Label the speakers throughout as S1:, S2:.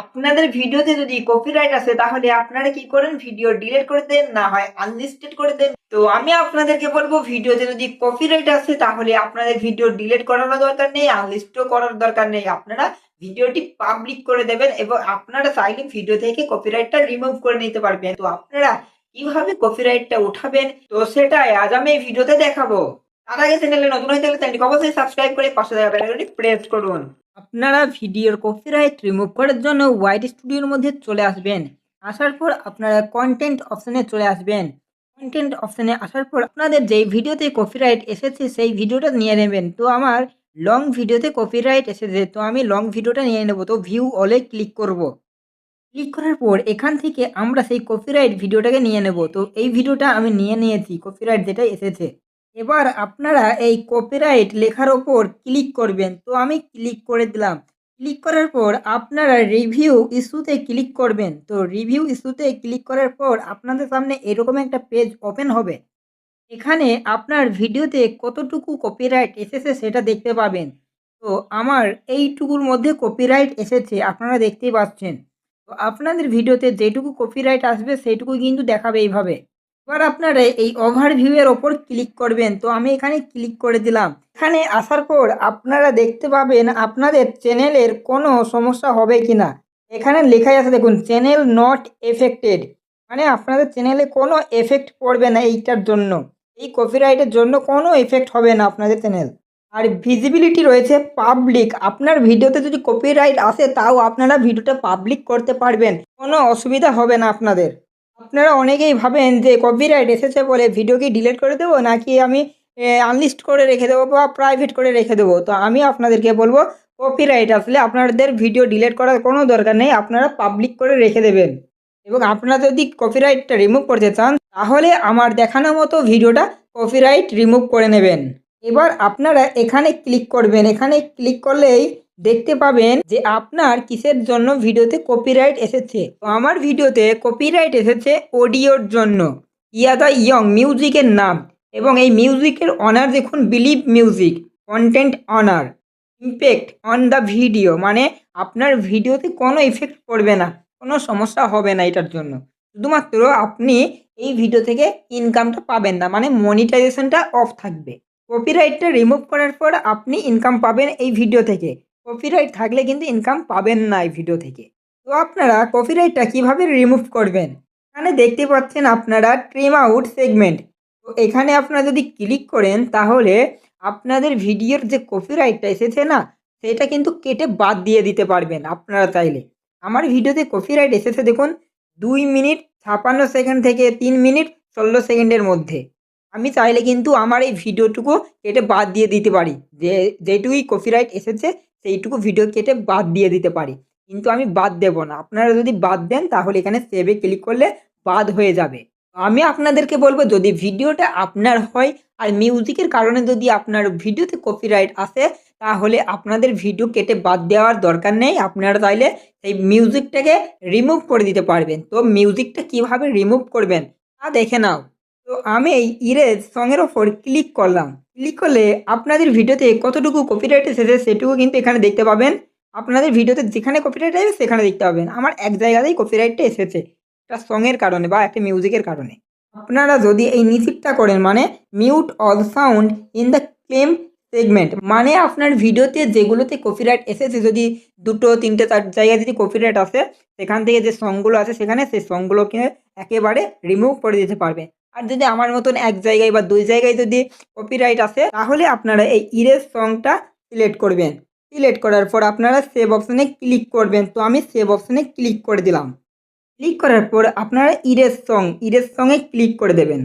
S1: আপনাদের ভিডিওতে যদি কপিরাইট আছে তাহলে আপনারা কি করেন? ভিডিও ডিলিট করে দেন, না হয় আনলিস্টেড করে দেন। তো আমি আপনাদেরকে বলব, ভিডিওতে যদি কপিরাইট আছে তাহলে আপনাদের ভিডিও ডিলিট করারও দরকার নেই আনলিস্টও করার দরকার নেই। আপনারা ভিডিওটি পাবলিক করে দেবেন এবং আপনারা চাইলে ভিডিও থেকে কপিরাইটটা রিমুভ করে নিতে পারবেন। তো আপনারা কীভাবে কপিরাইটটা উঠাবেন? তো সেটাই আজ আমি এই ভিডিওতে দেখাবো। তার আগে চ্যানেলে নতুন হয়ে থাকলে চ্যানেলটি অবশ্যই সাবস্ক্রাইব করে পাশে থাকা প্রেস করুন। আপনারা ভিডিওর কপিরাইট রিমুভ করার জন্য ওয়াইড স্টুডিওর মধ্যে চলে আসবেন। আসার পর আপনারা কন্টেন্ট অপশানে চলে আসবেন। কন্টেন্ট অপশানে আসার পর আপনাদের যেই ভিডিওতে কপিরাইট এসেছে, সেই ভিডিওটা নিয়ে নেবেন। তো আমার লং ভিডিওতে কপিরাইট এসেছে, তো আমি লং ভিডিওটা নিয়ে নেব। তো ভিউ অলে ক্লিক করব। ক্লিক করার পর এখান থেকে আমরা সেই কপিরাইট ভিডিওটাকে নিয়ে নেব। তো এই ভিডিওটা আমি নিয়ে নিয়েছি কপিরাইট যেটা এসেছে। এবার আপনারা এই কপিরাইট লেখার ওপর ক্লিক করবেন। তো আমি ক্লিক করে দিলাম। ক্লিক করার পর আপনারা রিভিউ ইস্যুতে ক্লিক করবেন। তো রিভিউ ইস্যুতে ক্লিক করার পর আপনাদের সামনে এরকম একটা পেজ ওপেন হবে। এখানে আপনার ভিডিওতে কতটুকু কপিরাইট এসেছে সেটা দেখতে পাবেন। তো আমার এইটুকুর মধ্যে কপিরাইট এসেছে, আপনারা দেখতেই পাচ্ছেন। তো আপনাদের ভিডিওতে যেটুকু কপিরাইট আসবে সেইটুকু কিন্তু দেখাবে এইভাবে। এবার আপনারা এই ওভারভিউয়ের ওপর ক্লিক করবেন। তো আমি এখানে ক্লিক করে দিলাম। এখানে আসার পর আপনারা দেখতে পাবেন আপনাদের চ্যানেলের কোনো সমস্যা হবে কি না এখানে লেখাই আছে দেখুন চ্যানেল নট এফেক্টেড মানে আপনাদের চ্যানেলে কোনো এফেক্ট পড়বে না এইটার জন্য। এই কপিরাইটের জন্য কোনো এফেক্ট হবে না আপনাদের চ্যানেল আর ভিজিবিলিটি রয়েছে পাবলিক আপনার ভিডিওতে যদি কপিরাইট আসে, তাও আপনারা ভিডিওটা পাবলিক করতে পারবেন। কোনো অসুবিধা হবে না আপনাদের। আপনারা অনেকেই ভাবেন যে কপিরাইট এসেছে বলে ভিডিও কি ডিলিট করে দেবো নাকি আমি আনলিস্ট করে রেখে দেবো বা প্রাইভেট করে রেখে দেবো? তো আমি আপনাদেরকে বলব কপিরাইট আসলে আপনাদের ভিডিও ডিলিট করার কোনো দরকার নেই, আপনারা পাবলিক করে রেখে দেবেন। এবং আপনারা যদি কপিরাইটটা রিমুভ করতে চান, তাহলে আমার দেখানো মতো ভিডিওটা কপিরাইট রিমুভ করে নেবেন। এবার আপনারা এখানে ক্লিক করবেন। এখানে ক্লিক করলেই দেখতে পাবেন যে আপনার কিসের জন্য ভিডিওতে কপিরাইট এসেছে। তো আমার ভিডিওতে কপিরাইট এসেছে অডিওর জন্য। ইয়াদা ইয়ং মিউজিকের নাম এবং এই মিউজিকের অনার দেখুন believe music content owner impact on the video মানে আপনার ভিডিওতে কোনো ইফেক্ট পড়বে না, কোনো সমস্যা হবে না এটার জন্য। শুধুমাত্র আপনি এই ভিডিও থেকে ইনকামটা পাবেন না মানে মনিটাইজেশনটা অফ থাকবে। কপিরাইটটা রিমুভ করার পর আপনি ইনকাম পাবেন এই ভিডিও থেকে। কপিরাইট থাকলে কিন্তু ইনকাম পাবেন না এই ভিডিও থেকে। তো আপনারা কপিরাইটটা কীভাবে রিমুভ করবেন? এখানে দেখতে পাচ্ছেন আপনারা ট্রিম আউট সেগমেন্ট তো এখানে আপনারা যদি ক্লিক করেন, তাহলে আপনাদের ভিডিওর যে কপিরাইটটা এসেছে না, সেটা কিন্তু কেটে বাদ দিয়ে দিতে পারবেন আপনারা চাইলে। আমার ভিডিওতে কপিরাইট এসেছে দেখুন, দুই মিনিট ছাপান্ন সেকেন্ড থেকে তিন মিনিট ষোলো সেকেন্ডের মধ্যে। আমি চাইলে কিন্তু আমার এই ভিডিওটুকু কেটে বাদ দিয়ে দিতে পারি। যে, যেটুকুই কপিরাইট এসেছে, সেইটুকু ভিডিও কেটে বাদ দিয়ে দিতে পারি। কিন্তু আমি বাদ দেব না। আপনারা যদি বাদ দেন, তাহলে এখানে সেভে ক্লিক করলে বাদ হয়ে যাবে। আমি আপনাদেরকে বলব, যদি ভিডিওটা আপনার হয় আর মিউজিকের কারণে যদি আপনার ভিডিওতে কপিরাইট আসে, তাহলে আপনাদের ভিডিও কেটে বাদ দেওয়ার দরকার নেই। আপনারা চাইলে সেই মিউজিকটাকে রিমুভ করে দিতে পারবেন। তো মিউজিকটা কীভাবে রিমুভ করবেন, তা দেখে নাও। তো আমি এই ইরেজ সঙের ওপর ক্লিক করলাম। ক্লিক করলে আপনাদের ভিডিওতে কতটুকু কপিরাইট এসেছে সেটুকু কিন্তু এখানে দেখতে পাবেন। আপনাদের ভিডিওতে যেখানে কপিরাইট আসবে সেখানে দেখতে পাবেন। আমার এক জায়গাতেই কপিরাইটটা এসেছে। একটা সঙের কারণে বা একটা মিউজিকের কারণে। আপনারা যদি এই নিষিদ্ধটা করেন মানে mute all sound in the claim segment মানে আপনার ভিডিওতে যেগুলোতে কপিরাইট এসেছে, যদি দুটো, তিনটে, চার জায়গায় যদি কপিরাইট আসে, সেখান থেকে যে সংগুলো আছে, সেখানে সেই সংগুলোকে একেবারে রিমুভ করে দিতে পারবে। আর যদি আমার মতন এক জায়গায় বা দুই জায়গায় যদি কপিরাইট আসে, তাহলে আপনারা এই ইরেজ সংটা সিলেক্ট করবেন। সিলেক্ট করার পর আপনারা সেভ অপশানে ক্লিক করবেন। তো আমি সেভ অপশানে ক্লিক করে দিলাম। ক্লিক করার পর আপনারা ইরেজ সং ইরেজ সঙ্গে ক্লিক করে দেবেন।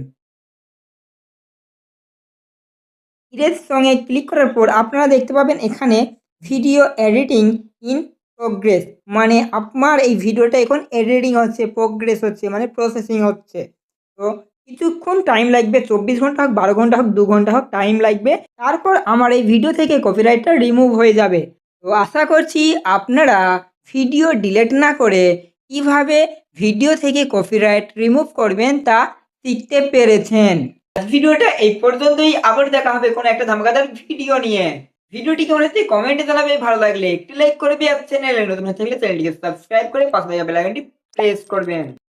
S1: ইরেজ সঙ্গে ক্লিক করার পর আপনারা দেখতে পাবেন এখানে ভিডিও এডিটিং ইন প্রোগ্রেস মানে আপনার এই ভিডিওটা এখন এডিটিং হচ্ছে প্রোগ্রেস হচ্ছে মানে প্রসেসিং হচ্ছে। তো কিছুক্ষণ টাইম লাগবে, চব্বিশ ঘণ্টা হোক, বারো ঘণ্টা হোক, দু ঘণ্টা হোক টাইম লাগবে। তারপর আমার এই ভিডিও থেকে কপিরাইটটা রিমুভ হয়ে যাবে। তো আশা করছি আপনারা ভিডিও ডিলেট না করে কীভাবে ভিডিও থেকে কপিরাইট রিমুভ করবেন তা শিখতে পেরেছেন। ভিডিওটা এই পর্যন্তই। আবার দেখা হবে কোনো একটা ধামাকাদার ভিডিও নিয়ে। ভিডিওটি কেমন হচ্ছে কমেন্টে জানাবে। ভালো লাগলে একটি লাইক করবে। আর চ্যানেলে নতুন থাকলে চ্যানেলটিকে সাবস্ক্রাইব করে পাশে বেল আইকনটি প্রেস করবেন।